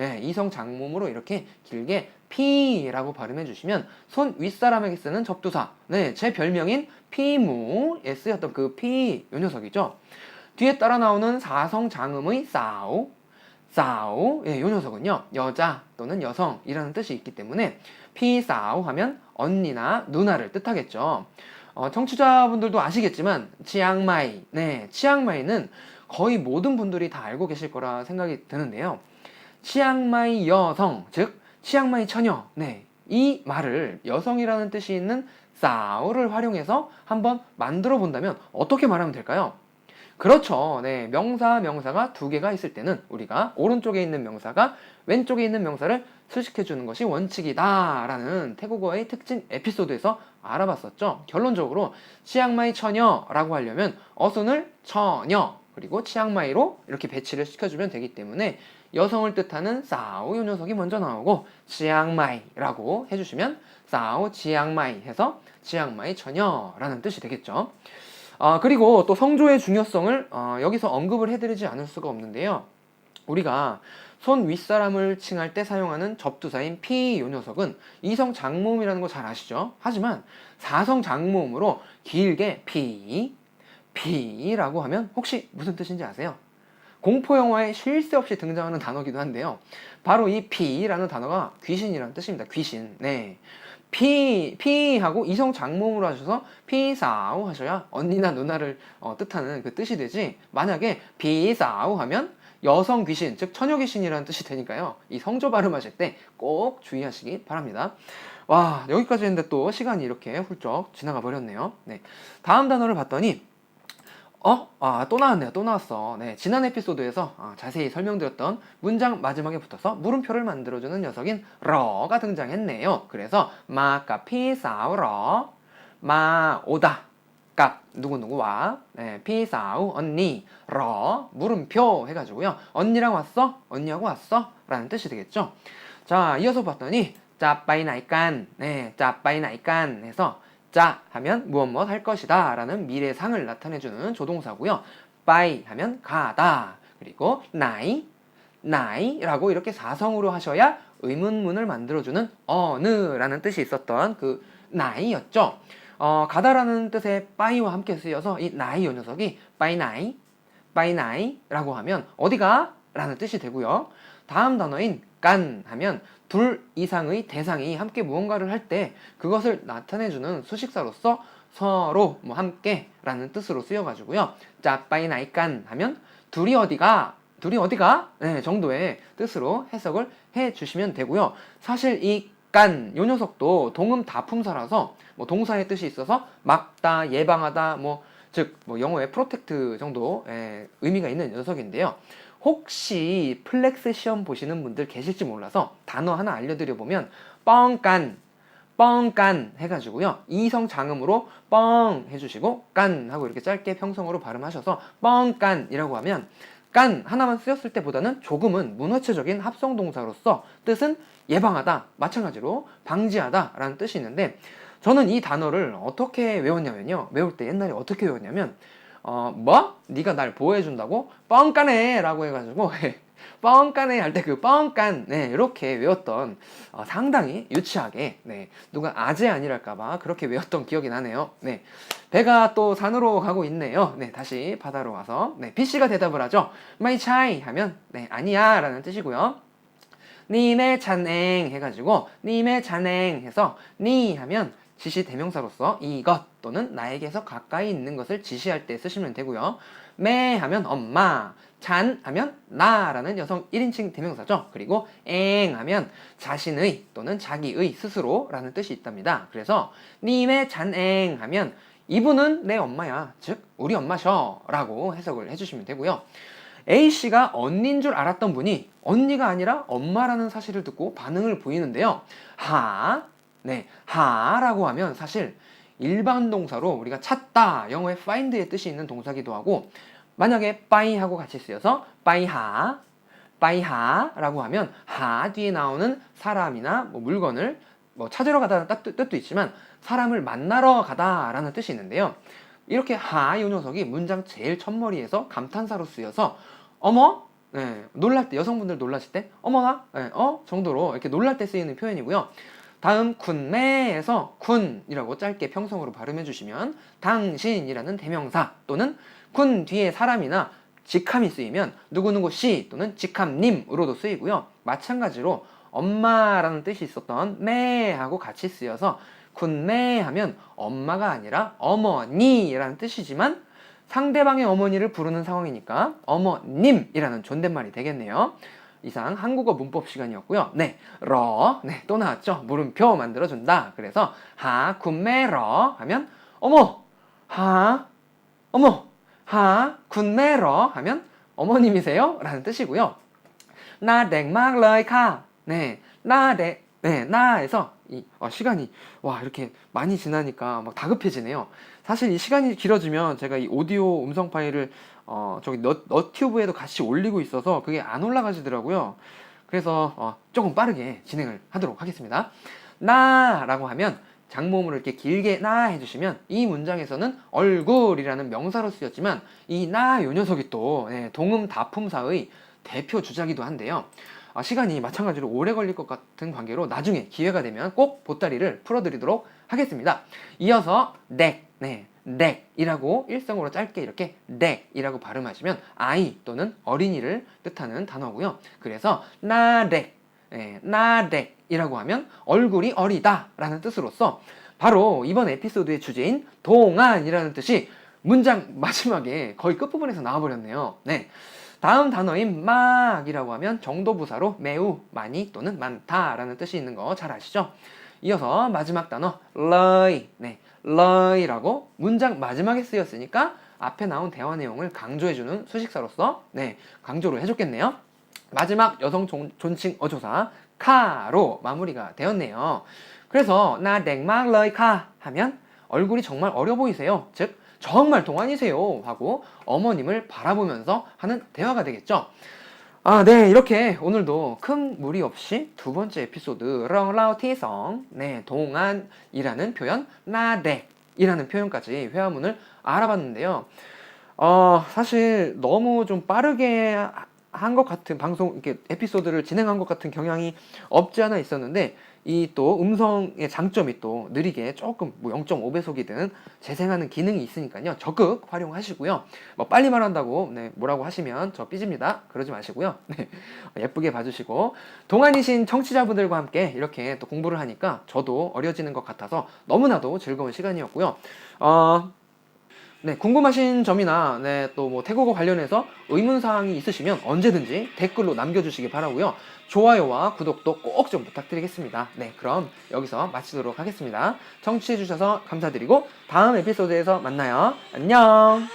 예, 이성 장모음으로 이렇게 길게 피라고 발음해 주시면 손 윗사람에게 쓰는 접두사. 네, 제 별명인 피무에 쓰였던 그 피 요 녀석이죠. 뒤에 따라 나오는 사성 장음의 싸우, 싸우, 예, 요 녀석은요 여자 또는 여성이라는 뜻이 있기 때문에 피 싸우 하면 언니나 누나를 뜻하겠죠. 어, 청취자분들도 아시겠지만 치앙마이, 네, 치앙마이는 거의 모든 분들이 다 알고 계실 거라 생각이 드는데요. 치앙마이 여성, 즉 치앙마이 처녀, 네, 이 말을 여성이라는 뜻이 있는 싸우를 활용해서 한번 만들어 본다면 어떻게 말하면 될까요? 그렇죠. 네. 명사, 명사가 두 개가 있을 때는 우리가 오른쪽에 있는 명사가 왼쪽에 있는 명사를 수식해 주는 것이 원칙이다라는 태국어의 특징 에피소드에서 알아봤었죠. 결론적으로 치앙마이 처녀라고 하려면 어순을 처녀 그리고 치앙마이로 이렇게 배치를 시켜주면 되기 때문에 여성을 뜻하는 싸우 요 녀석이 먼저 나오고 치앙마이라고 해주시면 싸우 치앙마이 해서 치앙마이 처녀라는 뜻이 되겠죠. 아, 그리고 또 성조의 중요성을 어, 여기서 언급을 해드리지 않을 수가 없는데요. 우리가 손 윗사람을 칭할 때 사용하는 접두사인 피 요 녀석은 이성 장모음이라는 거 잘 아시죠? 하지만 사성 장모음으로 길게 피, 피라고 하면 혹시 무슨 뜻인지 아세요? 공포 영화에 쉴 새 없이 등장하는 단어기도 한데요. 바로 이 피라는 단어가 귀신이라는 뜻입니다. 귀신. 네. 피, 피하고 이성 장모음으로 하셔서 피사우 하셔야 언니나 누나를 어, 뜻하는 그 뜻이 되지 만약에 피사우 하면 여성 귀신, 즉 처녀 귀신이라는 뜻이 되니까요. 이 성조 발음하실 때 꼭 주의하시기 바랍니다. 와, 여기까지 했는데 또 시간이 이렇게 훌쩍 지나가 버렸네요. 네. 다음 단어를 봤더니 어? 아, 또 나왔네요. 또 나왔어. 네. 지난 에피소드에서 아, 자세히 설명드렸던 문장 마지막에 붙어서 물음표를 만들어주는 녀석인 러가 등장했네요. 그래서 마까 피사우 러 마 오다 값 누구누구와 네, 피사우 언니 러 물음표 해가지고요. 언니랑 왔어? 언니하고 왔어? 라는 뜻이 되겠죠. 자, 이어서 봤더니 짜빠이 나이깐 네, 짜빠이 나이깐 해서 짜 하면 무엇 무엇 할 것이다 라는 미래상을 나타내주는 조동사고요. 빠이 하면 가다. 그리고 나이, 나이라고 이렇게 사성으로 하셔야 의문문을 만들어주는 어느라는 뜻이 있었던 그 나이였죠. 어, 가다라는 뜻의 빠이와 함께 쓰여서 이 나이 요 녀석이 빠이 나이, 빠이 나이라고 하면 어디가? 라는 뜻이 되고요. 다음 단어인 깐 하면 둘 이상의 대상이 함께 무언가를 할 때 그것을 나타내주는 수식사로서 서로 뭐 함께라는 뜻으로 쓰여가지고요. 짜빠이 나이깐 하면 둘이 어디가 둘이 어디가 네, 정도의 뜻으로 해석을 해주시면 되고요. 사실 이 깐, 요 녀석도 동음 다품사라서 뭐 동사의 뜻이 있어서 막다, 예방하다, 뭐 즉 뭐 영어의 프로텍트 정도 의 의미가 있는 녀석인데요. 혹시 플렉스 시험 보시는 분들 계실지 몰라서 단어 하나 알려드려 보면 뻥깐 뻥깐 해가지고요. 이성 장음으로 뻥 해주시고 깐 하고 이렇게 짧게 평성으로 발음하셔서 뻥깐이라고 하면 깐 하나만 쓰였을 때보다는 조금은 문어체적인 합성 동사로서 뜻은 예방하다 마찬가지로 방지하다 라는 뜻이 있는데 저는 이 단어를 어떻게 외웠냐면요. 외울 때 옛날에 어떻게 외웠냐면 어, 뭐? 네가 날 보호해준다고? 뻥까네! 라고 해가지고, 뻥까네 할때 그 뻥깐, 네, 이렇게 외웠던, 어, 상당히 유치하게, 네, 누가 아재 아니랄까봐 그렇게 외웠던 기억이 나네요. 네. 배가 또 산으로 가고 있네요. 네, 다시 바다로 와서, 네, PC가 대답을 하죠. 마이 차이 하면, 네, 아니야 라는 뜻이고요. 님의 잔행 해가지고, 님의 잔행 해서, 니 하면, 지시 대명사로서 이것 또는 나에게서 가까이 있는 것을 지시할 때 쓰시면 되고요. 매 하면 엄마, 잔 하면 나라는 여성 1인칭 대명사죠. 그리고 엥 하면 자신의 또는 자기의 스스로라는 뜻이 있답니다. 그래서 님의 잔엥 하면 이분은 내 엄마야. 즉 우리 엄마셔 라고 해석을 해주시면 되고요. A씨가 언니인 줄 알았던 분이 언니가 아니라 엄마라는 사실을 듣고 반응을 보이는데요. 하, 네, 하라고 하면 사실 일반 동사로 우리가 찾다, 영어의 find의 뜻이 있는 동사기도 하고 만약에 buy 하고 같이 쓰여서 buy하, buy하라고 하면 하 뒤에 나오는 사람이나 뭐 물건을 뭐 찾으러 가다는 뜻도 있지만 사람을 만나러 가다라는 뜻이 있는데요. 이렇게 하 이 녀석이 문장 제일 첫머리에서 감탄사로 쓰여서 어머 네, 놀랄 때 여성분들 놀라실 때 어머나 네, 어 정도로 이렇게 놀랄 때 쓰이는 표현이고요. 다음 군매에서 군이라고 짧게 평성으로 발음해 주시면 당신이라는 대명사 또는 군 뒤에 사람이나 직함이 쓰이면 누구누구 씨 또는 직함님으로도 쓰이고요. 마찬가지로 엄마라는 뜻이 있었던 매하고 같이 쓰여서 군매 하면 엄마가 아니라 어머니라는 뜻이지만 상대방의 어머니를 부르는 상황이니까 어머님이라는 존댓말이 되겠네요. 이상 한국어 문법 시간이었고요. 네, 러, 네, 또 나왔죠. 물음표 만들어준다. 그래서 하, 군매러 하면 어머, 하, 어머, 하, 군매러 하면 어머님이세요? 라는 뜻이고요. 나 댕막 러이카. 네, 나 댕, 네, 나에서 이 어, 시간이 와 이렇게 많이 지나니까 막 다급해지네요. 사실 이 시간이 길어지면 제가 이 오디오 음성 파일을 어, 저기 너, 너튜브에도 같이 올리고 있어서 그게 안 올라가지더라고요. 그래서 어, 조금 빠르게 진행을 하도록 하겠습니다. 나 라고 하면 장모음을 이렇게 길게 나 해주시면 이 문장에서는 얼굴이라는 명사로 쓰였지만 이 나 요 녀석이 또 예, 동음 다품사의 대표 주자기도 한데요. 아, 시간이 마찬가지로 오래 걸릴 것 같은 관계로 나중에 기회가 되면 꼭 보따리를 풀어드리도록 하겠습니다. 이어서 넥, 네, 넥이라고 일성으로 짧게 이렇게 넥이라고 발음하시면 아이 또는 어린이를 뜻하는 단어고요. 그래서 나렉, 네, 나렉이라고 하면 얼굴이 어리다라는 뜻으로서 바로 이번 에피소드의 주제인 동안이라는 뜻이 문장 마지막에 거의 끝부분에서 나와버렸네요. 네. 다음 단어인 막이라고 하면 정도 부사로 매우 많이 또는 많다라는 뜻이 있는 거 잘 아시죠? 이어서 마지막 단어 러이 네 러이라고 문장 마지막에 쓰였으니까 앞에 나온 대화 내용을 강조해주는 수식사로서 네 강조를 해줬겠네요. 마지막 여성 존, 존칭 어조사 카로 마무리가 되었네요. 그래서 나 넥막 러이 카 하면 얼굴이 정말 어려 보이세요. 즉 정말 동안이세요 하고 어머님을 바라보면서 하는 대화가 되겠죠. 아, 네, 이렇게 오늘도 큰 무리 없이 두 번째 에피소드 렁라우티성 네, 동안이라는 표현 나덱이라는 표현까지 회화문을 알아봤는데요. 어, 사실 너무 좀 빠르게 한 것 같은 방송 이렇게 에피소드를 진행한 것 같은 경향이 없지 않아 있었는데 이 또 음성의 장점이 또 느리게 조금 뭐 0.5배속이든 재생하는 기능이 있으니까요. 적극 활용하시고요. 뭐 빨리 말한다고 네, 뭐라고 하시면 저 삐집니다. 그러지 마시고요. 네, 예쁘게 봐주시고. 동안이신 청취자분들과 함께 이렇게 또 공부를 하니까 저도 어려지는 것 같아서 너무나도 즐거운 시간이었고요. 어, 네, 궁금하신 점이나 네, 또 뭐 태국어 관련해서 의문 사항이 있으시면 언제든지 댓글로 남겨주시기 바라고요. 좋아요와 구독도 꼭 좀 부탁드리겠습니다. 네, 그럼 여기서 마치도록 하겠습니다. 청취해주셔서 감사드리고 다음 에피소드에서 만나요. 안녕.